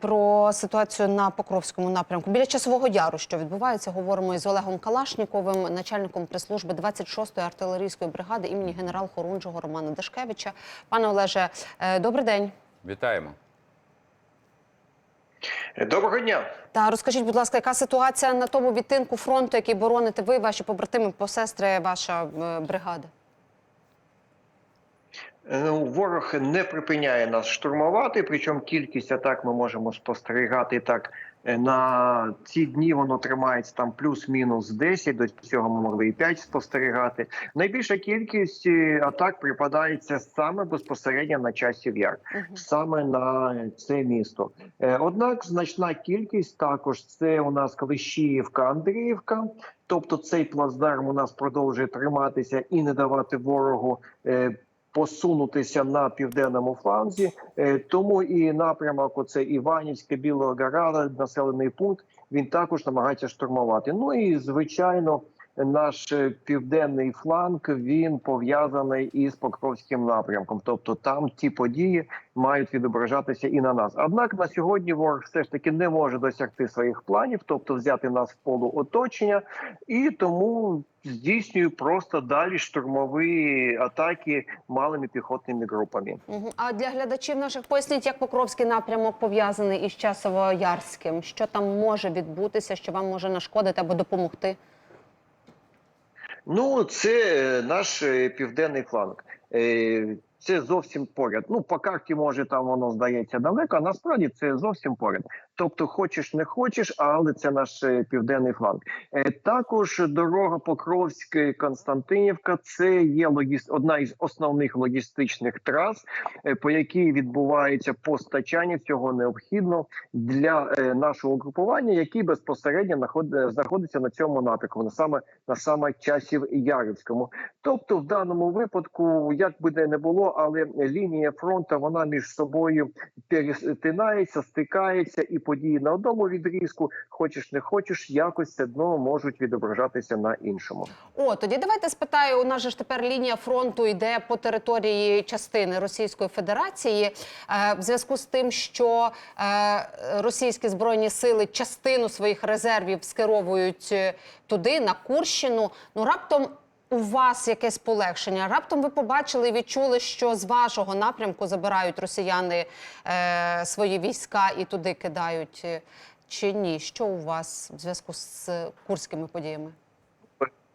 Про ситуацію на Покровському напрямку біля часового яру, що відбувається, говоримо із Олегом Калашніковим, начальником прес-служби 26-ї артилерійської бригади імені генерал Хорунжого Романа Дашкевича. Пане Олеже, е, добрий день. Вітаємо. Доброго дня. Та розкажіть, будь ласка, яка ситуація на тому відтинку фронту, який бороните ви, ваші побратими, посестри, ваша е, бригада? Ну, ворог не припиняє нас штурмувати, причому кількість атак ми можемо спостерігати так. е, На ці дні воно тримається там плюс-мінус 10, до цього ми могли і 5 спостерігати. Найбільша кількість е, атак припадається саме безпосередньо на часів яр, саме на це місто. Е, Однак значна кількість також це у нас Клещіївка, Андріївка. Тобто цей плацдарм у нас продовжує триматися і не давати ворогу е, посунутися на південному фланзі. Е, Тому і напрямок, оце Іванівське, Білого Білогорада, населений пункт. Він також намагається штурмувати. Ну і звичайно. Наш південний фланг він пов'язаний із Покровським напрямком, тобто там ті події мають відображатися і на нас. Однак на сьогодні ворог все ж таки не може досягти своїх планів, тобто взяти нас в полу оточення, і тому здійснює просто далі штурмові атаки малими піхотними групами. А для глядачів наших поясніть, як Покровський напрямок пов'язаний із Часово-Ярським? Що там може відбутися, що вам може нашкодити або допомогти? Ну, це е, наш е, південний фланг. Це зовсім поряд. Ну, по карті може там воно здається далеко, а насправді це зовсім поряд. Тобто, хочеш не хочеш, але це наш е, південний фланг. Е, Також дорога Покровська Константинівка. Це є логіс... одна із основних логістичних трас, е, по якій відбувається постачання всього необхідного для нашого угрупування, який безпосередньо знаходиться на цьому напрямку, на саме на саме часів Ярівському. Тобто, в даному випадку, як би не було, але лінія фронту вона між собою перетинається, стикається, і події на одному відрізку, хочеш не хочеш, якось все одно можуть відображатися на іншому. О, тоді давайте спитаю. У нас же ж тепер лінія фронту йде по території частини Російської Федерації. Е, в зв'язку з тим, що е, російські збройні сили частину своїх резервів скеровують е, туди, на Курщину. Ну раптом. У вас якесь полегшення? Раптом ви побачили і відчули, що з вашого напрямку забирають росіяни е, свої війська і туди кидають, чи ні? Що у вас в зв'язку з курськими подіями?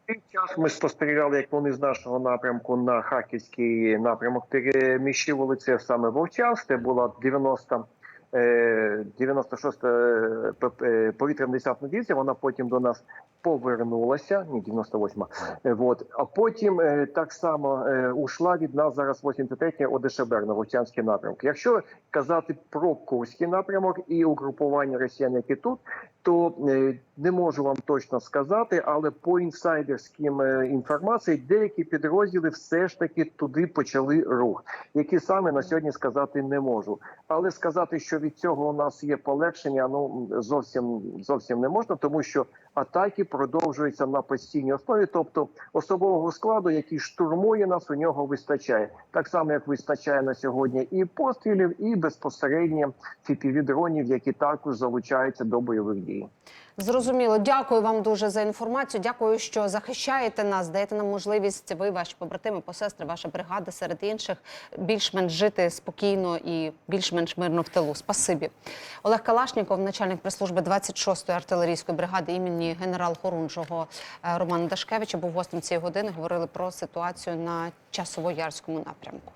Тим час ми спостерігали, як вони з нашого напрямку на харківський напрямок переміщували це саме Вовчанськ. Це була 90 е, 96 е, п- е, повітряна десантна дивізія. Вона потім до нас повернулася. Ні, 98 Е, Вот. А потім е, так само е, ушла від нас зараз 83 ОДШБР на Вовчанський напрямок. Якщо казати про Курський напрямок і угрупування росіян, які тут, то е, не можу вам точно сказати, але по інсайдерським е, інформації деякі підрозділи все ж таки туди почали рух, які саме на сьогодні сказати не можу. Але сказати, що від цього у нас є полегшення, ну зовсім зовсім не можна, тому що атаки продовжуються на постійній основі, тобто особового складу, який штурмує нас, у нього вистачає так само, як вистачає на сьогодні і пострілів, і безпосередньо фіпіві-дронів, які також залучаються до бойових дій. Зрозуміло, дякую вам дуже за інформацію. Дякую, що захищаєте нас, даєте нам можливість. Ви, ваші побратими, посестри, ваша бригада серед інших більш-менш жити спокійно і більш-менш мирно в тилу. Спасибі. Олег Калашніков, начальник прес-служби 26-ї артилерійської бригади імені генерал Хорунжого е, Романа Дашкевича, був гостем цієї години. Говорили про ситуацію на часово-ярському напрямку.